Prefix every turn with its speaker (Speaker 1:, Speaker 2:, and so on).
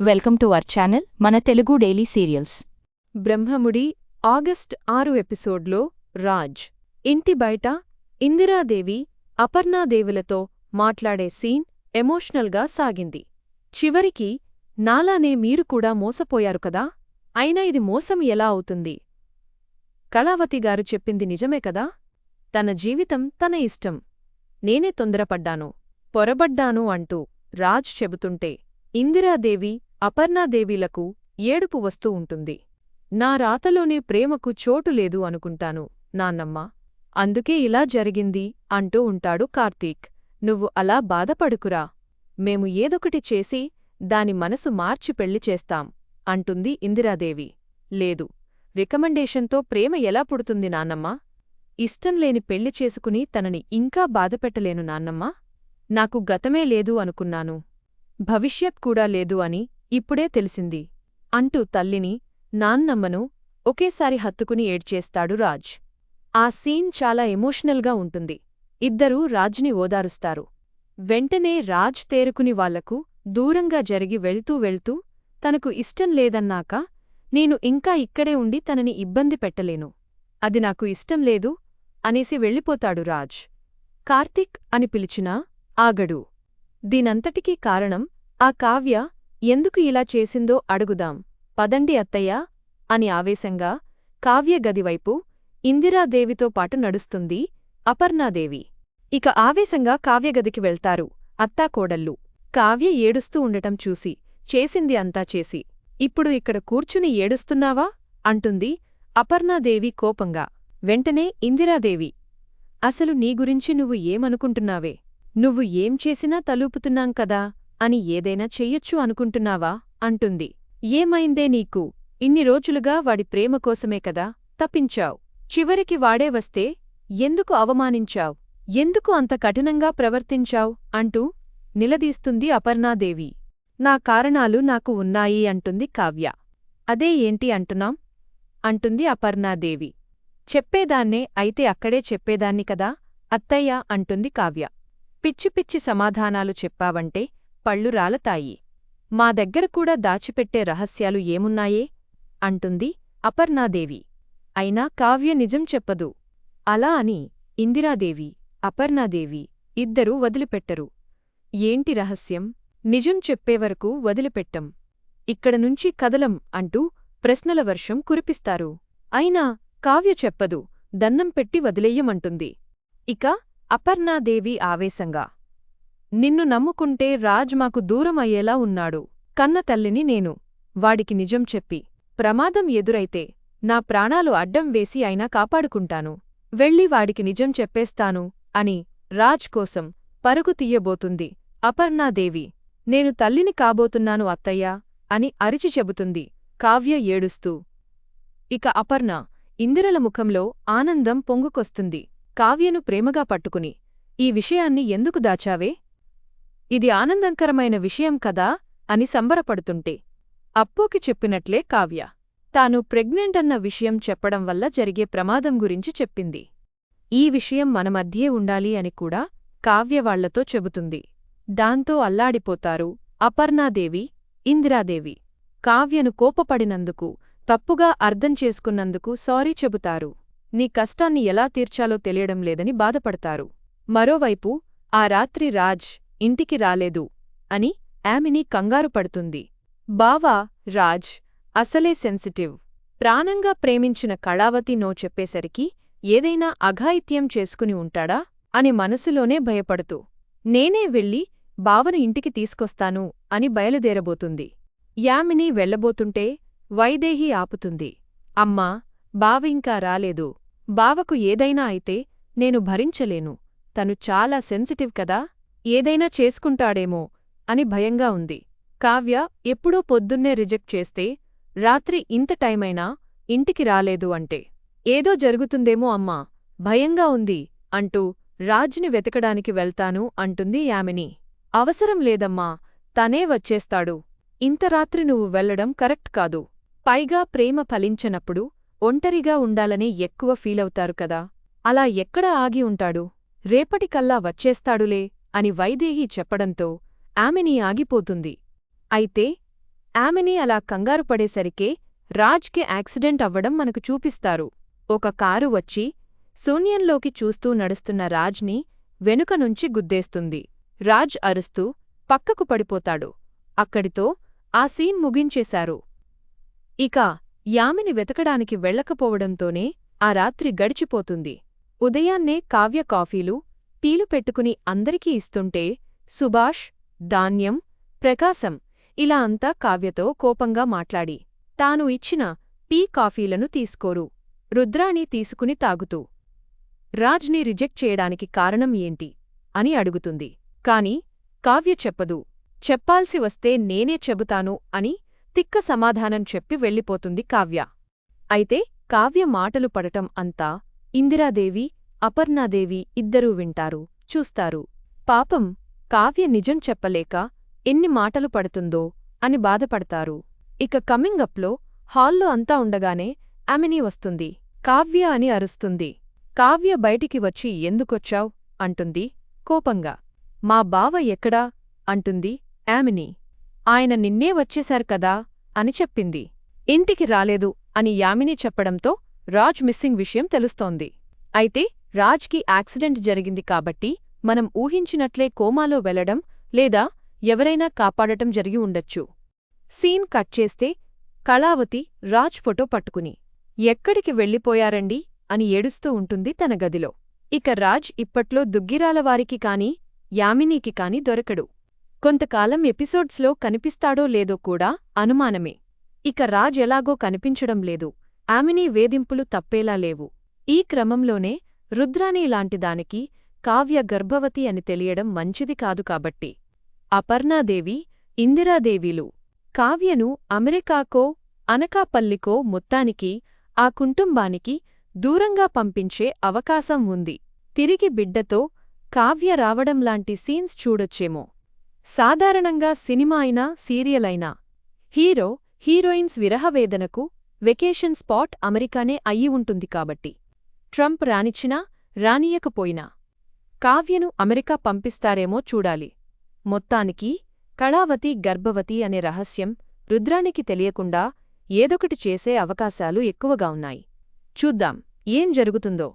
Speaker 1: Welcome to our channel మన Telugu daily serials.
Speaker 2: Brahmamudi August ఆరు ఎపిసోడ్లో రాజ్ ఇంటి బయట ఇందిరాదేవి అపర్ణాదేవులతో మాట్లాడే సీన్ ఎమోషనల్గా సాగింది. చివరికి నాలానే మీరు కూడా మోసపోయారు కదా? అయినా ఇది మోసం ఎలా అవుతుంది? కళావతి గారు చెప్పింది నిజమే కదా? తన జీవితం తన ఇష్టం. నేనే తొందరపడ్డాను. పొరబడ్డాను అంటూ రాజ్ చెబుతుంటే ఇందిరాదేవి అపర్ణాదేవిలకు ఏడుపు వస్తూ ఉంటుంది. నా రాతలోనే ప్రేమకు చోటు లేదు అనుకుంటాను నాన్నమ్మ. అందుకే ఇలా జరిగింది అంటూ ఉంటాడు కార్తీక్. నువ్వు అలా బాధపడుకురా. మేము ఏదొకటి చేసి దాని మనసు మార్చి పెళ్ళి చేస్తాం అంటుంది ఇందిరాదేవి. లేదు రికమెండేషన్తో ప్రేమ ఎలా పుడుతుంది నాన్నమ్మ? ఇష్టంలేని పెళ్ళి చేసుకుని తనని ఇంకా బాధపెట్టలేను నాన్నమ్మ. నాకు గతమే లేదు అనుకున్నాను. భవిష్యత్ కూడా లేదు అని ఇప్పుడే తెలిసింది. అంటూ తల్లిని నాన్నమ్మను ఒకేసారి హత్తుకుని ఏడ్చేస్తాడు రాజ్. ఆ సీన్ చాలా ఎమోషనల్గా ఉంటుంది. ఇద్దరూ రాజ్ని ఓదారుస్తారు. వెంటనే రాజ్ తేరుకుని వాళ్ళకు దూరంగా జరిగి వెళ్తూ వెళ్తూ తనకు ఇష్టం లేదన్నాక నేను ఇంకా ఇక్కడే ఉండి తనని ఇబ్బంది పెట్టలేను. అది నాకు ఇష్టం లేదు అనేసి వెళ్ళిపోతాడు రాజ్. కార్తిక్ అని పిలిచినా ఆగడు. దీనంతటికీ కారణం ఆ కావ్య ఎందుకు ఇలా చేసిందో అడుగుదాం. పదండి అత్తయ్యా! అని ఆవేశంగా కావ్య గదివైపు ఇందిరాదేవితో పాటు నడుస్తుంది అపర్ణాదేవి. ఇక ఆవేశంగా కావ్యగదికి వెళ్తారు అత్తాకోడళ్ళు. కావ్య ఏడుస్తూ ఉండటం చూసి చేసింది అంతా చేసి. ఇప్పుడు ఇక్కడ కూర్చుని ఏడుస్తున్నావా? అంటుంది అపర్ణాదేవి కోపంగా. వెంటనే ఇందిరాదేవి అసలు నీ గురించి నువ్వు ఏమనుకుంటున్నావే? నువ్వు ఏం చేసినా తలూపుతున్నాం కదా? అని ఏదైనా చెయ్యొచ్చు అనుకుంటున్నావా? అంటుంది. ఏమైందే నీకు? ఇన్ని రోజులుగా వాడి ప్రేమ కోసమే కదా తప్పించావ్. చివరికి వాడే వస్తే ఎందుకు అవమానించావ్? ఎందుకు అంత కఠినంగా ప్రవర్తించావ్? అంటూ నిలదీస్తుంది అపర్ణాదేవి. నా కారణాలు నాకు ఉన్నాయి అంటుంది కావ్య. అదే ఏంటి అంటున్నాం? అంటుంది అపర్ణాదేవి. చెప్పేదాన్నే అయితే అక్కడే చెప్పేదాన్ని కదా? అత్తయ్య అంటుంది కావ్య. పిచ్చి పిచ్చి సమాధానాలు చెప్పావంటే పళ్ళు రాలతాయి. మా దగ్గర కూడా దాచిపెట్టే రహస్యాలు ఏమున్నాయే? అంటుంది అపర్ణాదేవి. అయినా కావ్య నిజం చెప్పదు. అలా అని ఇందిరాదేవి అపర్ణాదేవి ఇద్దరూ వదిలిపెట్టరు. ఏంటి రహస్యం? నిజం చెప్పేవరకు వదిలిపెట్టం. ఇక్కడనుంచి కదలం అంటూ ప్రశ్నల వర్షం కురిపిస్తారు. అయినా కావ్య చెప్పదు. దన్నం పెట్టి వదిలేయమంటుంది. ఇక అపర్ణాదేవి ఆవేశంగా నిన్ను నమ్ముకుంటే రాజ్ మాకు దూరం అయ్యేలా ఉన్నాడు. కన్న తల్లిని నేను. వాడికి నిజం చెప్పి. ప్రమాదం ఎదురైతే నా ప్రాణాలు అడ్డం వేసి అయినా కాపాడుకుంటాను. వెళ్ళి వాడికి నిజం చెప్పేస్తాను అని రాజ్ కోసం పరుగు తీయబోతుంది. అపర్ణాదేవి. నేను తల్లిని కాబోతున్నాను అత్తయ్యా అని అరిచి చెబుతుంది. కావ్య ఏడుస్తూ. ఇక అపర్ణ ఇందిరల ముఖంలో ఆనందం పొంగుకొస్తుంది. కావ్యను ప్రేమగా పట్టుకుని ఈ విషయాన్ని ఎందుకు దాచావే? ఇది ఆనందంకరమైన విషయం కదా అని సంబరపడుతుంటే. అప్పోకి చెప్పినట్లే కావ్య. తాను ప్రెగ్నెంట్ అన్న విషయం చెప్పడం వల్ల జరిగే ప్రమాదం గురించి చెప్పింది. ఈ విషయం మన మధ్యే ఉండాలి అని కూడా కావ్య వాళ్ళతో చెబుతుంది. దాంతో అల్లాడిపోతారు అపర్ణాదేవి ఇందిరాదేవి. కావ్యను కోపపడినందుకు తప్పుగా అర్థం చేసుకున్నందుకు సారీ చెబుతారు. నీ కష్టాన్ని ఎలా తీర్చాలో తెలియడం లేదని బాధపడతారు. మరోవైపు ఆ రాత్రి రాజ్ ఇంటికి రాలేదు అని ఆమెని కంగారు పడుతుంది. బావా రాజ్ అసలే సెన్సిటివ్. ప్రాణంగా ప్రేమించిన కళావతి నో చెప్పేసరికి ఏదైనా అఘాయిత్యం చేసుకుని ఉంటాడా అని మనసులోనే భయపడుతూ. నేనే వెళ్ళి బావను ఇంటికి తీసుకొస్తాను అని బయలుదేరబోతుంది. యామిని వెళ్ళబోతుంటే వైదేహి ఆపుతుంది. అమ్మా బావ ఇంకా రాలేదు. బావకు ఏదైనా అయితే నేను భరించలేను. తను చాలా సెన్సిటివ్ కదా? ఏదైనా చేసుకుంటాడేమో అని భయంగా ఉంది. కావ్య ఎప్పుడో పొద్దున్నే రిజెక్ట్ చేస్తే రాత్రి ఇంత టైమైనా ఇంటికి రాలేదు అంటే. ఏదో జరుగుతుందేమో అమ్మా భయంగా ఉంది అంటూ రాజ్ని వెతకడానికి వెళ్తాను అంటుంది యామిని. అవసరం లేదమ్మా తనే వచ్చేస్తాడు. ఇంత రాత్రి నువ్వు వెళ్ళడం కరెక్ట్ కాదు. పైగా ప్రేమ ఫలించనప్పుడు ఒంటరిగా ఉండాలనే ఎక్కువ ఫీలవుతారు కదా. అలా ఎక్కడ ఆగి ఉంటాడు? రేపటికల్లా వచ్చేస్తాడులే. అని వైదేహి చెప్పడంతో ఆమెని ఆగిపోతుంది. అయితే ఆమెని అలా కంగారు పడేసరికే రాజ్కి యాక్సిడెంట్ అవ్వడం మనకు చూపిస్తారు. ఒక కారు వచ్చి శూన్యంలోకి చూస్తూ నడుస్తున్న రాజ్ని వెనుక నుంచి గుద్దేస్తుంది. రాజ్ అరుస్తూ పక్కకు పడిపోతాడు. అక్కడితో ఆ సీన్ ముగించేశారు. ఇక యామిని వెతకడానికి వెళ్ళకపోవడంతోనే ఆ రాత్రి గడిచిపోతుంది. ఉదయాన్నే కావ్య కాఫీలు పీలు పెట్టుకుని అందరికీ ఇస్తుంటే సుభాష్ ధాన్యం ప్రకాశం ఇలా అంతా కావ్యతో కోపంగా మాట్లాడి తాను ఇచ్చిన పీ కాఫీలను తీసుకోరు రుద్రాణి తీసుకుని తాగుతూ. రాజ్ని రిజెక్ట్ చేయడానికి కారణం ఏంటి? అని అడుగుతుంది. కాని కావ్య చెప్పదు. చెప్పాల్సి వస్తే నేనే చెబుతాను అని తిక్క సమాధానం చెప్పి వెళ్ళిపోతుంది కావ్య. అయితే కావ్య మాటలు పడటం అంతా ఇందిరాదేవి అపర్ణాదేవి ఇద్దరూ వింటారు చూస్తారు. పాపం కావ్య నిజం చెప్పలేక ఎన్ని మాటలు పడుతుందో అని బాధపడతారు. ఇక కమింగ్ అప్లో హాల్లో అంతా ఉండగానే ఆమెని వస్తుంది. కావ్య అని అరుస్తుంది. కావ్య బయటికి వచ్చి ఎందుకొచ్చావ్? అంటుంది కోపంగా. మా బావ ఎక్కడా? అంటుంది యామిని ఆయన నిన్నే వచ్చేశారు కదా? అని చెప్పింది. ఇంటికి రాలేదు అని యామిని చెప్పడంతో రాజ్ మిస్సింగ్ విషయం తెలుస్తోంది. అయితే రాజ్కి యాక్సిడెంట్ జరిగింది కాబట్టి మనం ఊహించినట్లే కోమాలో వెళ్ళడం లేదా ఎవరైనా కాపాడటం జరిగి ఉండొచ్చు. సీన్ కట్ చేస్తే కళావతి రాజ్ ఫోటో పట్టుకుని ఎక్కడికి వెళ్ళిపోయారండి? అని ఏడుస్తూ ఉంటుంది తన గదిలో. ఇక రాజ్ ఇప్పట్లో దుగ్గిరాలవారికి కాని యామినీకి కాని దొరకడు. కొంతకాలం ఎపిసోడ్స్లో కనిపిస్తాడో లేదో కూడా అనుమానమే. ఇక రాజ్ ఎలాగో కనిపించడం లేదు. ఆమినీ వేధింపులు తప్పేలా లేవు. ఈ క్రమంలోనే రుద్రాణి లాంటిదానికి కావ్య గర్భవతి అని తెలియడం మంచిది కాదు కాబట్టి. అపర్ణాదేవి ఇందిరాదేవిలు. కావ్యను అమెరికాకో అనకాపల్లికో మొత్తానికి ఆ కుటుంబానికి దూరంగా పంపించే అవకాశం ఉంది. తిరిగి బిడ్డతో కావ్య రావడంలాంటి సీన్స్ చూడొచ్చేమో. సాధారణంగా సినిమా అయినా సీరియల్ అయినా. హీరో హీరోయిన్స్ విరహవేదనకు వెకేషన్ స్పాట్ అమెరికానే అయ్యి ఉంటుంది కాబట్టి. ట్రంప్ రానిచ్చినా రానియకపోయినా కావ్యను అమెరికా పంపిస్తారేమో చూడాలి. మొత్తానికి కళావతి గర్భవతి అనే రహస్యం రుద్రానికి తెలియకుండా ఏదొకటి చేసే అవకాశాలు ఎక్కువగా ఉన్నాయి. చూద్దాం ఏం జరుగుతుందో.